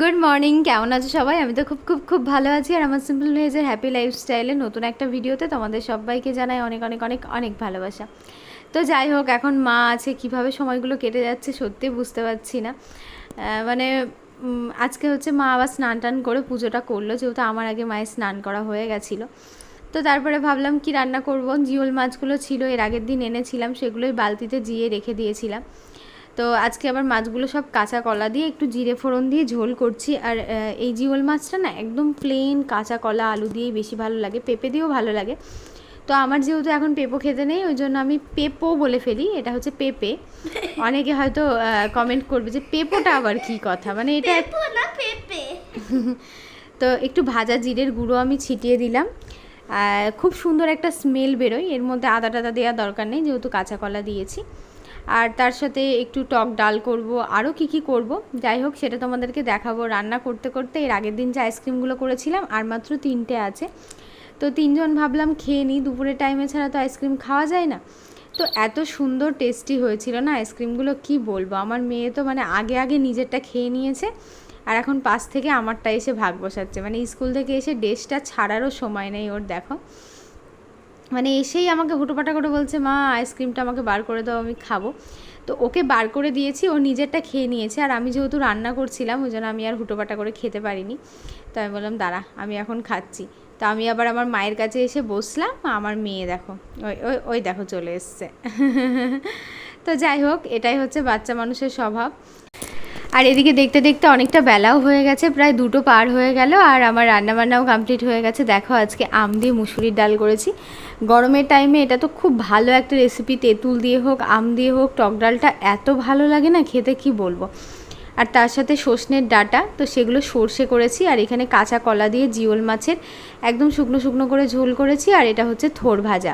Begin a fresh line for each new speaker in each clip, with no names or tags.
Good morning কেমন আছো সবাই? আমি তো খুব খুব খুব ভালো আছি। আর আমার সিম্পল ভেজের হ্যাপি লাইফস্টাইলে নতুন একটা ভিডিওতে তোমাদের সবাইকে জানাই অনেক অনেক অনেক অনেক ভালোবাসা। তো যাই হোক, এখন মা আছে, কীভাবে সময়গুলো কেটে যাচ্ছে সত্যি বুঝতে পারছি না। মানে আজকে হচ্ছে মা আবার স্নান টান করে পুজোটা করল, যেহেতু আমার আগে মায়ের স্নান করা হয়ে গেছিল। তো তারপরে ভাবলাম কি রান্না করব? জিওল মাছগুলো ছিল, এর আগের দিন এনেছিলাম, সেগুলোই বালতিতে জিয়ে রেখে দিয়েছিলাম। তো আজকে আবার মাছগুলো সব কাঁচা কলা দিয়ে একটু জিরে ফোড়ন দিয়ে ঝোল করছি। আর এই জিওল মাছটা না একদম প্লেন কাঁচা কলা আলু দিয়েই বেশি ভালো লাগে পেঁপে দিয়েও ভালো লাগে। তো আমার যেহেতু এখন পেঁপো খেতে নেই ওই জন্য আমি পেঁপো বলে ফেলি এটা হচ্ছে পেঁপে। অনেকে হয়তো কমেন্ট করবে যে পেঁপোটা আবার কি কথা? মানে এটা তো একটু ভাজা জিরের গুঁড়ো আমি ছিটিয়ে দিলাম। খুব সুন্দর একটা স্মেল বেরোয় এর মধ্যে আদা টাদা দেওয়ার দরকার নেই যেহেতু কাঁচা কলা দিয়েছি। আর তার সাথে একটু টক ডাল করব। আরও কি কি করব? যাই হোক, সেটা তোমাদেরকে দেখাবো রান্না করতে করতে। এর আগের দিন যে আইসক্রিমগুলো করেছিলাম, আর মাত্র তিনটে আছে। তো তিনজন ভাবলাম খেয়ে নিই। দুপুরের টাইমে ছাড়া তো আইসক্রিম খাওয়া যায় না। তো এত সুন্দর টেস্টি হয়েছিল না আইসক্রিমগুলো, কি বলব? আমার মেয়ে তো মানে আগে আগে নিজেরটা খেয়ে নিয়েছে। আর এখন পাশ থেকে আমারটা এসে ভাগ বসাচ্ছে। মানে স্কুল থেকে এসে ড্রেসটা ছাড়ারও সময় নেই ওর, দেখো। মানে এসেই আমাকে হুটোপাটা করে বলছে, মা, আইসক্রিমটা আমাকে বার করে দাও, আমি খাব। তো ওকে বার করে দিয়েছি, ও নিজেরটা খেয়ে নিয়েছে। আর আমি যেহেতু রান্না করছিলাম, ওই জন্য আমি আর হুটোপাটা করে খেতে পারিনি। তো আমি বললাম, দাঁড়া, আমি এখন খাচ্ছি। তো আমি আবার আমার মায়ের কাছে এসে বসলাম। আমার মেয়ে দেখো, ওই ওই ওই দেখো চলে এসছে। তো যাই হোক, এটাই হচ্ছে বাচ্চা মানুষের স্বভাব। আর এদিকে দেখতে দেখতে অনেকটা বেলাও হয়ে গেছে, প্রায় দুটো পার হয়ে গেল আর আমার রান্নাবান্নাও কমপ্লিট হয়ে গেছে। দেখো, আজকে আম দিয়ে মুসুরির ডাল করেছি। গরমের টাইমে এটা তো খুব ভালো একটা রেসিপি তেঁতুল দিয়ে হোক, আম দিয়ে হোক, টক ডালটা এত ভালো লাগে না, খেতে কি বলব? আর তার সাথে সর্ষের ডাটা, তো সেগুলো সর্ষে করেছি আর এখানে কাঁচা কলা দিয়ে জিওল মাছের একদম শুকনো শুকনো করে ঝোল করেছি আর এটা হচ্ছে থোর ভাজা।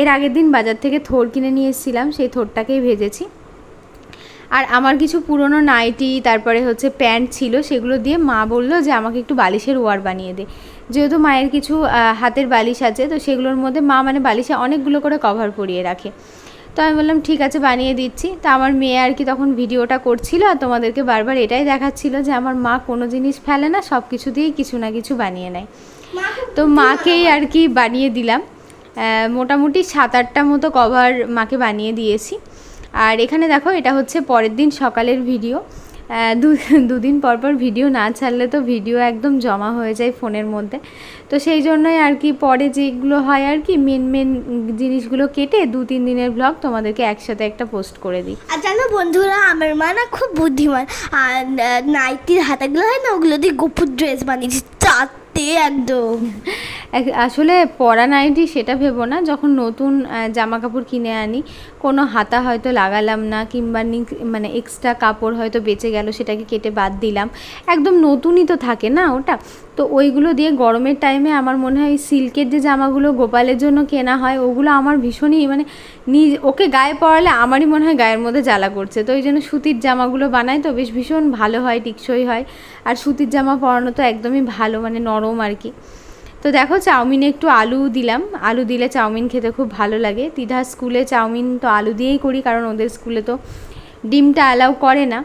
এর আগের দিন বাজার থেকে থোর কিনে নিয়ে এসেছিলাম, সেই থোরটাকেই ভেজেছি। আর আমার কিছু পুরনো নাইটি তারপরে হচ্ছে প্যান্ট ছিল সেগুলো দিয়ে মা বলল যে আমাকে একটু বালিশের ওয়ার বানিয়ে দে। যেহেতু মায়ের কিছু হাতের বালিশ আছে তো সেগুলোর মধ্যে মা মানে বালিশে অনেকগুলো করে কভার পরিয়ে রাখে। তো আমি বললাম ঠিক আছে বানিয়ে দিচ্ছি। তা আমার মেয়ে আর কি তখন ভিডিওটা করছিল আর তোমাদেরকে বারবার এটাই দেখাচ্ছিল যে আমার মা কোনো জিনিস ফেলে না সব কিছু দিয়েই কিছু না কিছু বানিয়ে নেয়। তো মাকেই আর কি বানিয়ে দিলাম। মোটামুটি সাত আটটা মতো কভার মাকে বানিয়ে দিয়েছি। আর এখানে দেখো, এটা হচ্ছে পরের দিন সকালের ভিডিও। দুদিন পর পর ভিডিও না ছাড়লে তো ভিডিও একদম জমা হয়ে যায় ফোনের মধ্যে। তো সেই জন্যই আর কি পরে যেগুলো হয় আর কি মেন মেন জিনিসগুলো কেটে দু, তিন দিনের ব্লগ তোমাদেরকে একসাথে একটা পোস্ট করে দিই।
আর জানো বন্ধুরা, আমার মা না খুব বুদ্ধিমান। আর নাইটির হাতাগুলো হয় না, ওগুলো দিয়ে গোপুর ড্রেস বানিয়েছি। চারটে একদম।
এক- আসলে পরা নাইটি সেটা ভেবো না, যখন নতুন জামা কাপড় কিনে আনি, কোনো হাতা হয়তো লাগালাম না, কিংবা মানে এক্সট্রা কাপড় হয়তো বেঁচে গেল, সেটাকে কেটে বাদ দিলাম। একদম নতুনই তো থাকে না ওটা। তো ওইগুলো দিয়ে গরমের টাইমে আমার মনে হয় সিল্কের যে জামাগুলো গোপালের জন্য কেনা হয়, ওগুলো আমার ভীষণই মানে নিজ, ওকে গায়ে পরালে আমারই মনে হয় গায়ের মধ্যে জ্বালা করছে। তো ওই জন্য সুতির জামাগুলো বানাই তো বেশ ভীষণ ভালো হয়, টিকসই হয়। আর সুতির জামা পরানো তো একদমই ভালো মানে নরম আর কি। তো দেখো চাউমিনে একটু আলু দিলাম। আলু দিলে চাউমিন খেতে খুব ভালো লাগে। দিদা স্কুলে চাউমিন তো আলু দিয়েই করি, কারণ ওদের স্কুলে তো ডিমটা অ্যালাউ করে না।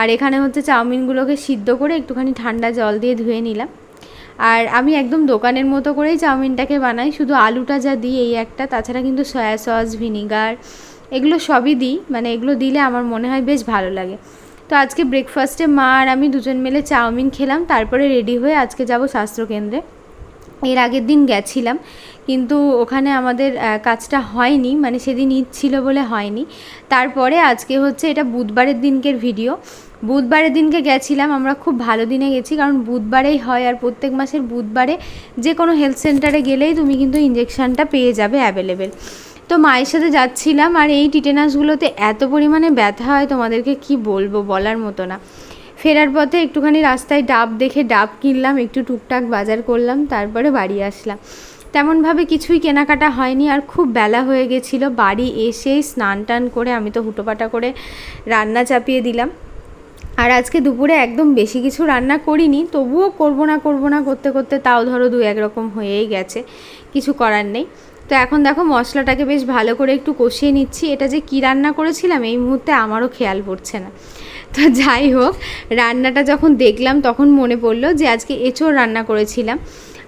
আর এখানে হচ্ছে চাউমিনগুলোকে সিদ্ধ করে একটুখানি ঠান্ডা জল দিয়ে ধুয়ে নিলাম। আর আমি একদম দোকানের মতো করেই চাউমিনটাকে বানাই, শুধু আলুটা যা দিই এই একটা, তাছাড়া কিন্তু সয়া সস, ভিনিগার, এগুলো সবই দিই মানে এগুলো দিলে আমার মনে হয় বেশ ভালো লাগে। তো আজকে ব্রেকফাস্টে মা আর আমি দুজন মিলে চাউমিন খেলাম, তারপরে রেডি হয়ে আজকে যাব স্বাস্থ্যকেন্দ্রে। এর আগের দিন গেছিলাম, কিন্তু ওখানে আমাদের কাজটা হয়নি মানে সেদিন ঈদ ছিল বলে হয়নি। তারপরে আজকে হচ্ছে এটা বুধবারের দিনকের ভিডিও বুধবারের দিনকে গেছিলাম, আমরা খুব ভালো দিনে গেছি, কারণ বুধবারেই হয় আর প্রত্যেক মাসের বুধবারে যে কোনো হেলথ সেন্টারে গেলেই তুমি কিন্তু ইঞ্জেকশানটা পেয়ে যাবে অ্যাভেলেবেল তো মায়ের সাথে যাচ্ছিলাম আর এই টিটেনাসগুলোতে এত পরিমাণে ব্যথা হয়, তোমাদেরকে কি বলব বলার মতো না। ফেরার পথে একটুখানি রাস্তায় ডাব দেখে ডাব কিনলাম, একটু টুকটাক বাজার করলাম, তারপরে বাড়ি আসলাম। তেমনভাবে কিছুই কেনাকাটা হয়নি আর খুব বেলা হয়ে গেছিল, বাড়ি এসেই স্নান টান করে আমি তো হুটোপাটা করে রান্না চাপিয়ে দিলাম। আর আজকে দুপুরে একদম বেশি কিছু রান্না করিনি, তবুও করব না করব না করতে করতে তাও ধরো দু এক রকম হয়েই গেছে, কিছু করার নেই। তো এখন দেখো মশলাটাকে বেশ ভালো করে একটু কষিয়ে নিচ্ছি। এটা যে কী রান্না করেছিলাম এই মুহূর্তে আমারও খেয়াল পড়ছে না। তো যাই হোক, রান্নাটা যখন দেখলাম তখন মনে পড়ল যে আজকে এঁচোড় রান্না করেছিলাম।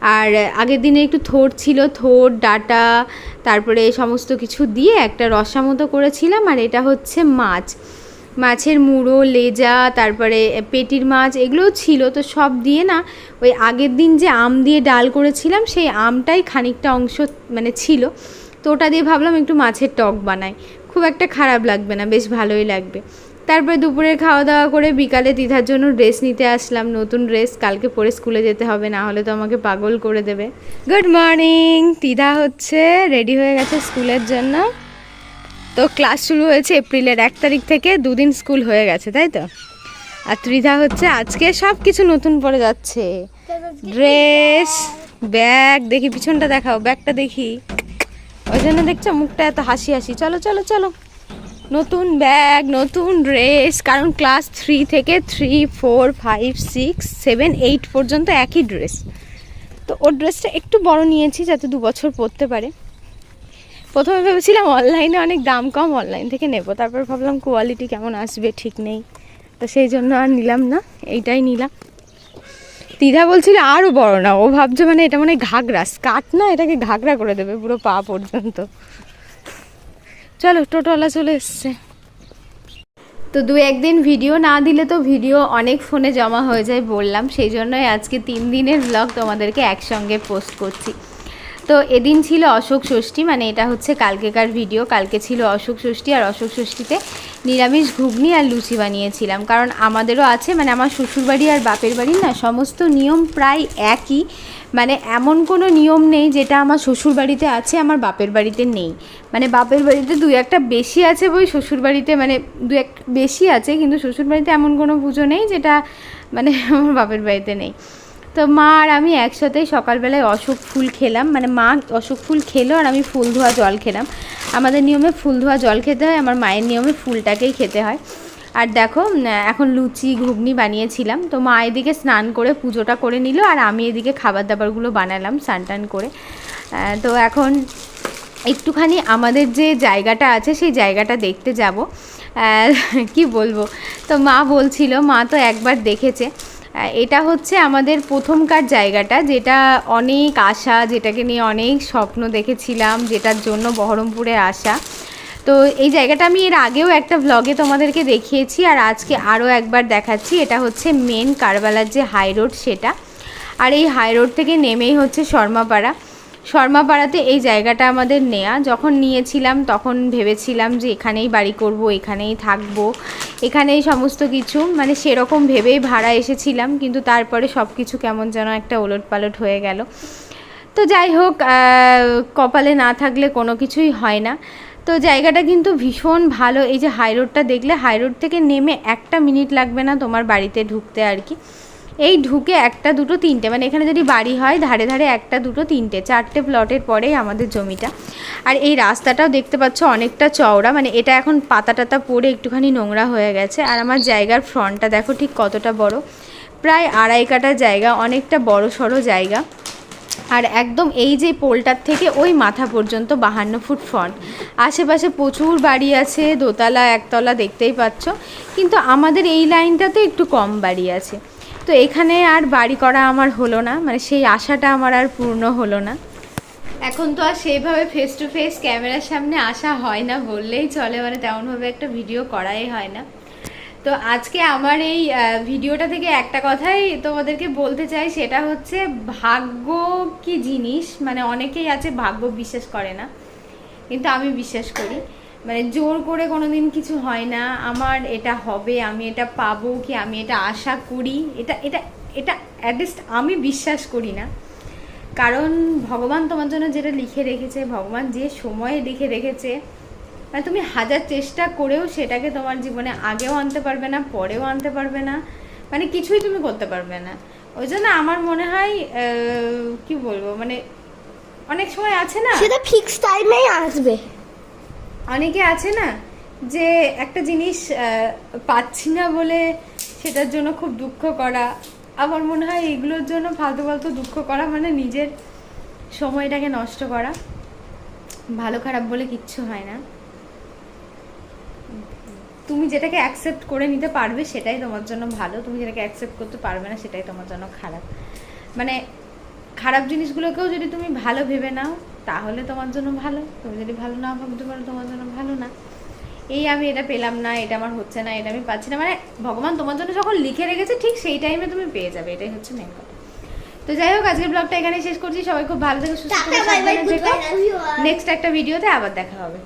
আর আগের দিনে একটু থোর ছিল থোর ডাটা, তারপরে সমস্ত কিছু দিয়ে একটা রসা মতো করেছিলাম। আর এটা হচ্ছে মাছ। মাছের মুড়ো, লেজা, তারপরে পেটির মাছ এগুলোও ছিল। তো সব দিয়ে না ওই আগের দিন যে আম দিয়ে ডাল করেছিলাম, সেই আমটাই খানিকটা অংশ মানে ছিল। তো ওটা দিয়ে ভাবলাম একটু মাছের টক বানাই। খুব একটা খারাপ লাগবে না, বেশ ভালোই লাগবে। তারপরে দুপুরে খাওয়া দাওয়া করে বিকালে দিদার জন্য ড্রেস নিতে আসলাম। নতুন ড্রেস, কালকে পরে স্কুলে যেতে হবে, না হলে তো আমাকে পাগল করে দেবে। Good morning! দিদা হচ্ছে, রেডি হয়ে গেছে স্কুলের জন্য। তো ক্লাস শুরু হয়েছে এপ্রিলের এক তারিখ থেকে, দুদিন স্কুল হয়ে গেছে, তাই তো? আর ত্রিধা হচ্ছে আজকে সব কিছু নতুন পরে যাচ্ছে। ড্রেস, ব্যাগ, দেখি পিছনটা দেখাও, ব্যাগটা দেখি। ওই জন্য দেখছ মুখটা এত হাসি হাসি। চলো চলো চলো। নতুন ব্যাগ, নতুন ড্রেস, কারণ ক্লাস থ্রি থেকে three, four, five, six, seven, eight পর্যন্ত একই ড্রেস। তো ওর ড্রেসটা একটু বড় নিয়েছি যাতে দু বছর পরতে পারে। প্রথমে ভেবেছিলাম অনলাইনে অনেক দাম কম অনলাইন থেকে নেব। তারপর ভাবলাম কোয়ালিটি কেমন আসবে, ঠিক নেই। তো সেই জন্য আর নিলাম না, এইটাই নিলাম। দিদা বলছিল আরও বড় না ও ভাবছে মানে এটা মানে ঘাগরা, স্কার্ট না, এটাকে ঘাগরা করে দেবে পুরো পা পর্যন্ত। চলো, টোটোওয়ালা চলে এসছে। তো দু একদিন ভিডিও না দিলে তো ভিডিও অনেক ফোনে জমা হয়ে যায় বললাম, সেই জন্যই আজকে তিন দিনের ব্লগ তোমাদেরকে একসঙ্গে পোস্ট করছি। তো এদিন ছিল অশোক ষষ্ঠী মানে এটা হচ্ছে কালকেকার ভিডিও কালকে ছিল অশোক ষষ্ঠী আর অশোক ষষ্ঠীতে নিরামিষ ঘুগনি আর লুচি বানিয়েছিলাম। কারণ আমাদেরও আছে মানে আমার শ্বশুরবাড়ি আর বাপের বাড়ির না, সমস্ত নিয়ম প্রায় একই। মানে এমন কোনো নিয়ম নেই যেটা আমার শ্বশুর বাড়িতে আছে, আমার বাপের বাড়িতে নেই। মানে বাপের বাড়িতে দু একটা বেশি আছে বই শ্বশুর বাড়িতে মানে দু এক বেশি আছে, কিন্তু শ্বশুর বাড়িতে এমন কোনো পুজো নেই যেটা মানে আমার বাপের বাড়িতে নেই। তো মা আর আমি একসাথেই সকালবেলায় অশোক ফুল খেলাম। মানে মা অশোক ফুল খেলো আর আমি ফুল ধোয়া জল খেলাম। আমাদের নিয়মে ফুল ধোয়া জল খেতে হয়, আমার মায়ের নিয়মে ফুলটাকেই খেতে হয়। আর দেখো এখন লুচি, ঘুগনি বানিয়েছিলাম। তো মা এদিকে স্নান করে পুজোটা করে নিল আর আমি এদিকে খাবার দাবারগুলো বানালাম স্নান টান করে। তো এখন একটুখানি আমাদের যে জায়গাটা আছে, সেই জায়গাটা দেখতে যাব। কি বলব? তো মা বলছিল, মা তো একবার দেখেছে। এটা হচ্ছে আমাদের প্রথমকার জায়গাটা, যেটা অনেক আশা, যেটাকে নিয়ে অনেক স্বপ্ন দেখেছিলাম, যেটার জন্য বহরমপুরে আসা। তো এই জায়গাটা আমি এর আগেও একটা ব্লগে তোমাদেরকে দেখিয়েছি, আর আজকে আরও একবার দেখাচ্ছি। এটা হচ্ছে মেন কারবালার যে হাই রোড সেটা। আর এই হাই রোড থেকে নেমেই হচ্ছে শর্মাপাড়া। শর্মাপাড়াতে এই জায়গাটা আমাদের নেয়া। যখন নিয়েছিলাম, তখন ভেবেছিলাম যে এখানেই বাড়ি করব, এখানেই থাকব। এখানেই সমস্ত কিছু মানে সেরকম ভেবেই ভাড়া এসেছিলাম, কিন্তু তারপরে সব কিছু কেমন যেন একটা ওলট পালট হয়ে গেল। তো যাই হোক কপালে না থাকলে কোনো কিছুই হয় না। তো জায়গাটা কিন্তু ভীষণ ভালো। এই যে হাই রোডটা দেখলে হাই রোড থেকে নেমে একটা মিনিট লাগবে না তোমার বাড়িতে ঢুকতে আর কি। এই ঢুকে একটা, দুটো, তিনটে মানে এখানে যদি বাড়ি হয়, ধারে ধারে একটা, দুটো, তিনটে, চারটে প্লটের পরেই আমাদের জমিটা। আর এই রাস্তাটাও দেখতে পাচ্ছ অনেকটা চওড়া মানে এটা এখন পাতা টাতা পড়ে একটুখানি নোংরা হয়ে গেছে। আর আমার জায়গার ফ্রন্টটা দেখো ঠিক কতটা বড়। প্রায় আড়াই কাটা জায়গা, অনেকটা বড় সড়ো জায়গা। আর একদম এই যে পোলটার থেকে ওই মাথা পর্যন্ত বাহান্ন ফুট ফ্রন্ট আশেপাশে প্রচুর বাড়ি আছে, দোতলা, একতলা দেখতেই পাচ্ছ। কিন্তু আমাদের এই লাইনটাতে একটু কম বাড়ি আছে। তো এখানে আর বাড়ি করা আমার হলো না মানে সেই আশাটা আমার আর পূর্ণ হলো না। এখন তো আর সেইভাবে ফেস টু ফেস ক্যামেরার সামনে আসা হয় না, বললেই চলে মানে তেমনভাবে একটা ভিডিও করাই হয় না। তো আজকে আমার এই ভিডিওটা থেকে একটা কথাই তোমাদেরকে বলতে চাই, সেটা হচ্ছে ভাগ্য কি জিনিস? মানে অনেকেই আছে ভাগ্য বিশ্বাস করে না, কিন্তু আমি বিশ্বাস করি। মানে জোর করে কোনোদিন কিছু হয় না। আমার এটা হবে, আমি এটা পাবো কি, আমি এটা আশা করি। এটা এটা এটা অ্যাটলিস্ট আমি বিশ্বাস করি না। কারণ ভগবান তোমার জন্য যেটা লিখে রেখেছে, ভগবান যে সময়ে লিখে রেখেছে মানে তুমি হাজার চেষ্টা করেও সেটাকে তোমার জীবনে আগেও আনতে পারবে না, পরেও আনতে পারবে না। মানে কিছুই তুমি করতে পারবে না। ওই জন্য আমার মনে হয় কি বলব মানে অনেক সময় আছে না?
সেটা ফিক্স টাইমেই আসবে।
অনেকে আছে না যে একটা জিনিস পাচ্ছি না বলে সেটার জন্য খুব দুঃখ করা। আমার মনে হয় এগুলোর জন্য ফালতু ফালতু দুঃখ করা মানে নিজের সময়টাকে নষ্ট করা। ভালো খারাপ বলে কিচ্ছু হয় না। তুমি যেটাকে অ্যাকসেপ্ট করে নিতে পারবে সেটাই তোমার জন্য ভালো। তুমি যেটাকে অ্যাকসেপ্ট করতে পারবে না সেটাই তোমার জন্য খারাপ। মানে খারাপ জিনিসগুলোকেও যদি তুমি ভালো ভেবে নাও তাহলে তোমার জন্য ভালো। তুমি যদি ভালো না ভাবতে পারো তোমার জন্য ভালো না। এই আমি এটা পেলাম না এটা আমার হচ্ছে না এটা আমি পাচ্ছি না। মানে ভগবান তোমার জন্য যখন লিখে রেখেছে ঠিক সেই টাইমে তুমি পেয়ে যাবে। এটাই হচ্ছে মেন কথা। তো যাই হোক আজকের ব্লগটা এখানে শেষ করছি। সবাই খুব ভালো থেকো সুস্থ থেকো নেক্সট একটা ভিডিওতে আবার দেখা হবে।